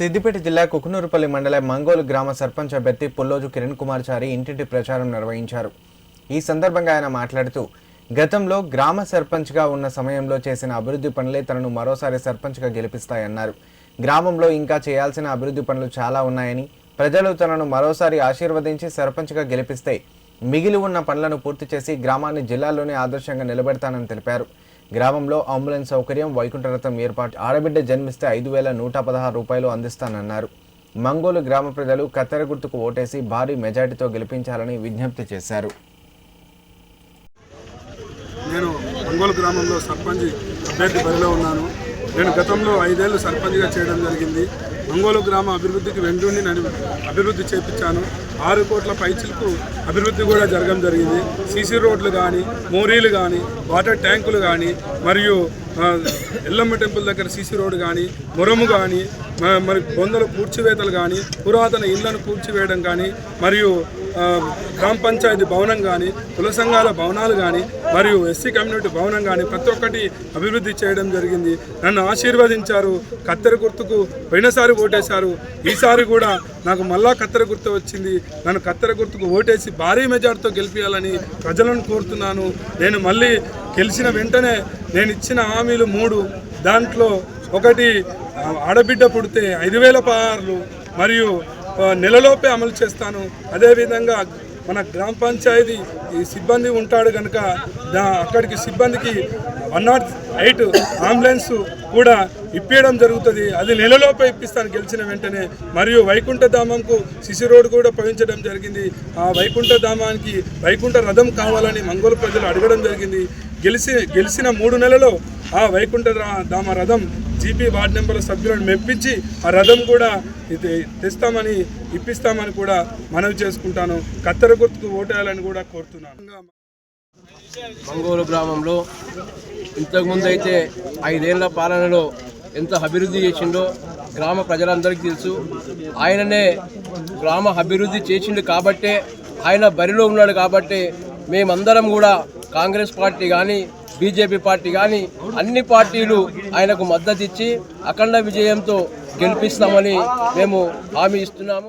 సిద్దిపేట జిల్లా కుకునూరుపల్లి మండలం మంగోలు గ్రామ సర్పంచ్ అభ్యర్థి పుల్లోజు కిరణ్ కుమార్ చారి ఇంటింటి ప్రచారం నిర్వహించారు. ఈ సందర్భంగా ఆయన మాట్లాడుతూ గతంలో గ్రామ సర్పంచ్గా ఉన్న సమయంలో చేసిన అభివృద్ధి పనులే తనను మరోసారి సర్పంచ్గా గెలిపిస్తాయన్నారు. గ్రామంలో ఇంకా చేయాల్సిన అభివృద్ధి పనులు చాలా ఉన్నాయని ప్రజలు తనను మరోసారి ఆశీర్వదించి సర్పంచ్గా గెలిపిస్తే మిగిలి ఉన్న పనులను పూర్తి చేసి గ్రామాన్ని జిల్లాలోనే ఆదర్శంగా నిలబెడతానని తెలిపారు. గ్రామంలో అంబులెన్స్ సౌకర్యం వైకుంఠరథం ఏర్పాటు. ఆడబిడ్డ జన్మిస్తే ఐదు వేల నూట పదహారు రూపాయలు అందిస్తానన్నారు. మంగోలు గ్రామ ప్రజలు కత్తెర గుర్తుకు ఓటేసి భారీ మెజార్టీతో గెలిపించాలని విజ్ఞప్తి చేశారు. నేను మంగోలు గ్రామంలో సర్పంచ్ అభ్యర్థి బరిలో ఉన్నాను. నేను గతంలో ఐదేళ్ళు సర్పంచ్గా చేయడం జరిగింది. ఒంగోలు గ్రామ అభివృద్ధికి వెంటుండి నేను అభివృద్ధి చేపించాను. ఆరు కోట్ల పైచిలకు అభివృద్ధి కూడా జరగడం జరిగింది. సీసీ రోడ్లు కానీ మోరీలు కానీ వాటర్ ట్యాంకులు కానీ మరియు ఎల్లమ్మ టెంపుల్ దగ్గర సీసీ రోడ్ కానీ మురము కానీ మరి బొందల కూర్చివేతలు కానీ పురాతన ఇళ్ళను కూర్చివేయడం కానీ మరియు గ్రామ పంచాయతీ భవనం కానీ కుల సంఘాల భవనాలు కానీ మరియు ఎస్సీ కమ్యూనిటీ భవనం కానీ ప్రతి ఒక్కటి అభివృద్ధి చేయడం జరిగింది. నన్ను ఆశీర్వదించారు కత్తెర గుర్తుకు పోయినసారి ఓటేశారు. ఈసారి కూడా నాకు మళ్ళా కత్తెర గుర్తు వచ్చింది. నన్ను కత్తెర గుర్తుకు ఓటేసి భారీ మెజార్టీతో గెలిపించాలని ప్రజలను కోరుతున్నాను. నేను మళ్ళీ గెలిచిన వెంటనే నేను ఇచ్చిన హామీలు మూడు. దాంట్లో ఒకటి ఆడబిడ్డ పుడితే ఐదు వేల పార్లు మరియు నెలలోపే అమలు చేస్తాను. అదేవిధంగా మన గ్రామ పంచాయతీ ఈ సిబ్బంది ఉంటాడు కనుక అక్కడికి సిబ్బందికి వన్ నాట్ ఎయిట్ అంబులెన్స్ కూడా ఇప్పించడం జరుగుతుంది. అది నెలలోపే ఇప్పిస్తాను గెలిచిన వెంటనే. మరియు వైకుంఠధామంకు సిసి రోడ్ కూడా పవించడం జరిగింది. ఆ వైకుంఠ ధామానికి వైకుంఠ రథం కావాలని మంగోలు ప్రజలు అడగడం జరిగింది. గెలిచి గెలిచిన మూడు నెలలో ఆ వైకుంఠ ధామ రథం జీపీ వార్డు నెంబర్ సభ్యులను మెప్పించి ఆ రథం కూడా ఇది తెస్తామని ఇప్పిస్తామని కూడా మనవి చేసుకుంటాను. కత్తెర గుర్తుకు ఓటేయాలని కూడా కోరుతున్నాను. మంగోలు గ్రామంలో ఇంతకుముందు అయితే ఐదేళ్ళ పాలనలో ఎంత అభివృద్ధి చేసిండో గ్రామ ప్రజలందరికీ తెలుసు. ఆయననే గ్రామ అభివృద్ధి చేసిండు కాబట్టే ఆయన బరిలో ఉన్నాడు కాబట్టే మేమందరం కూడా కాంగ్రెస్ పార్టీ కానీ బీజేపీ పార్టీ కానీ అన్ని పార్టీలు ఆయనకు మద్దతు ఇచ్చి అఖండ విజయంతో గెలిపిస్తామని మేము హామీ ఇస్తున్నాము.